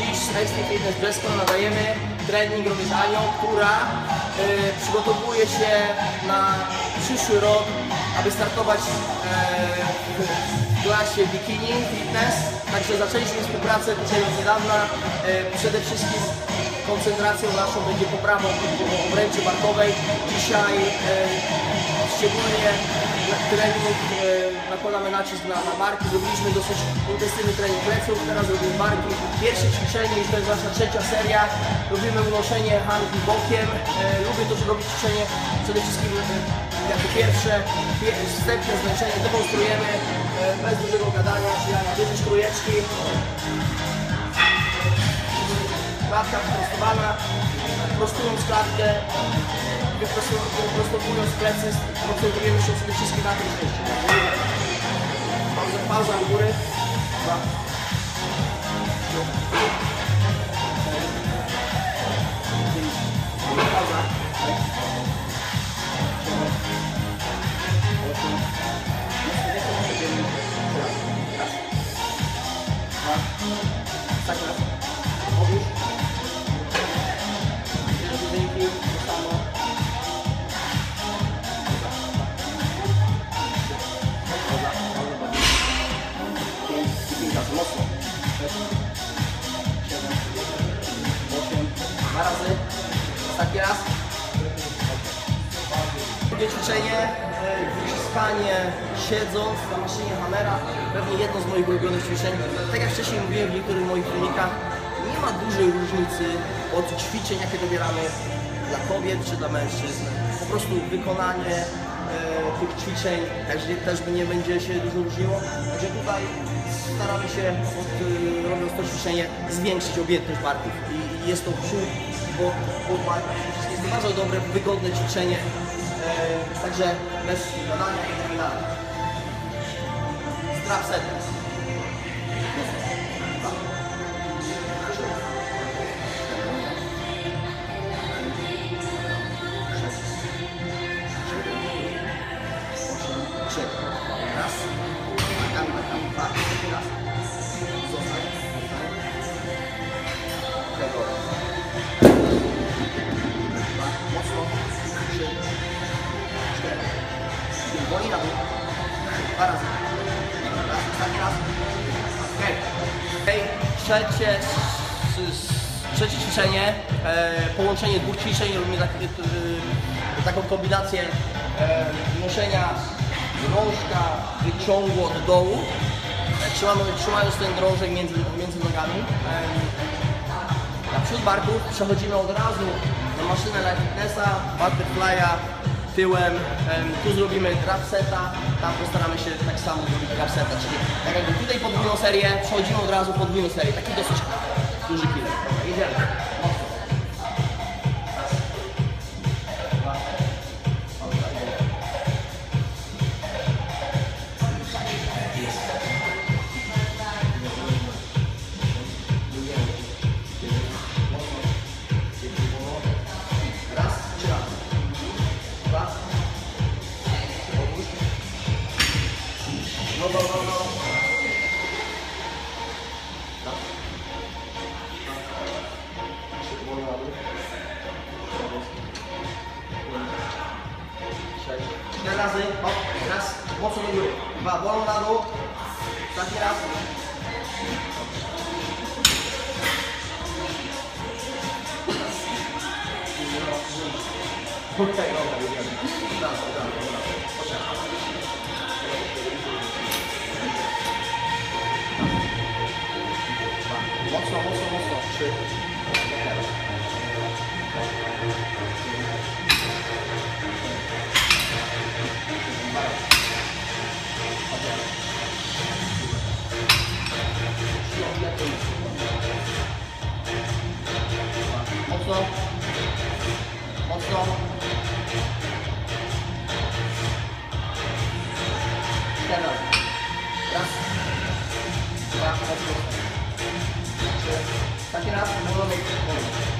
Dziś z Extreme Fitness Bresco nadajemy trening robię z Anią, która e, przygotowuje się na przyszły rok, aby startować e, w klasie bikini fitness. Także zaczęliśmy współpracę tutaj od niedawna. E, przede wszystkim koncentracją naszą będzie poprawa obręczy barkowej. Dzisiaj e, szczególnie na trening e, nakładamy nacisk na, na barki. Zrobiliśmy dosyć intensywny trening pleców, teraz robimy barki. Pierwsze ćwiczenie i to jest nasza trzecia seria. Robimy unoszenie hanki bokiem. E, lubię to robić ćwiczenie przede wszystkim e, jako pierwsze, pie, wstępne zmęczenie demonstrujemy e, bez dużego gadania, czyli Ania, bierzesz trójeczki, klatka wyprostowana, prostując klatkę, wyprostowując plecy, koncentrujemy się przede wszystkim na tym zejściu. Pauza, pauza do góry. Dwa. Drugie ćwiczenie, e, wyciskanie siedząc na maszynie Hammera, pewnie jedno z moich ulubionych ćwiczeń. Tak jak wcześniej mówiłem w niektórych moich filmikach, nie ma dużej różnicy od ćwiczeń, jakie dobieramy dla kobiet czy dla mężczyzn. Po prostu wykonanie e, tych ćwiczeń też, też nie będzie się dużo różniło. Także tutaj staramy się, od, e, robiąc to ćwiczenie, zwiększyć objętość barków. I, i jest to przód, bo, bo. Jest bardzo dobre, wygodne ćwiczenie. Także bez gadania idziemy dalej. Strap set. Trzecie, trzecie ćwiczenie, e, połączenie dwóch ćwiczeń, robimy tak, e, taką kombinację e, noszenia drążka wyciągu od dołu, e, trzymamy, trzymając ten drążek między, między nogami. E, naprzód barków przechodzimy od razu na maszynę na fitnessa, butterfly'a tyłem, em, tu zrobimy drapseta, tam postaramy zrobić drapseta, czyli tak jakby tutaj podwójną serię, przechodzimy od razu podwójną serię, taki dosyć duży killer. Vamos, vamos, vamos. Tira graça aí, bota graça, bota o número. Vai, bola no lado, tá de graça. Vou pegar o cabelo. Tá, tá, tá, tá. Gracias. Such enough, no make point.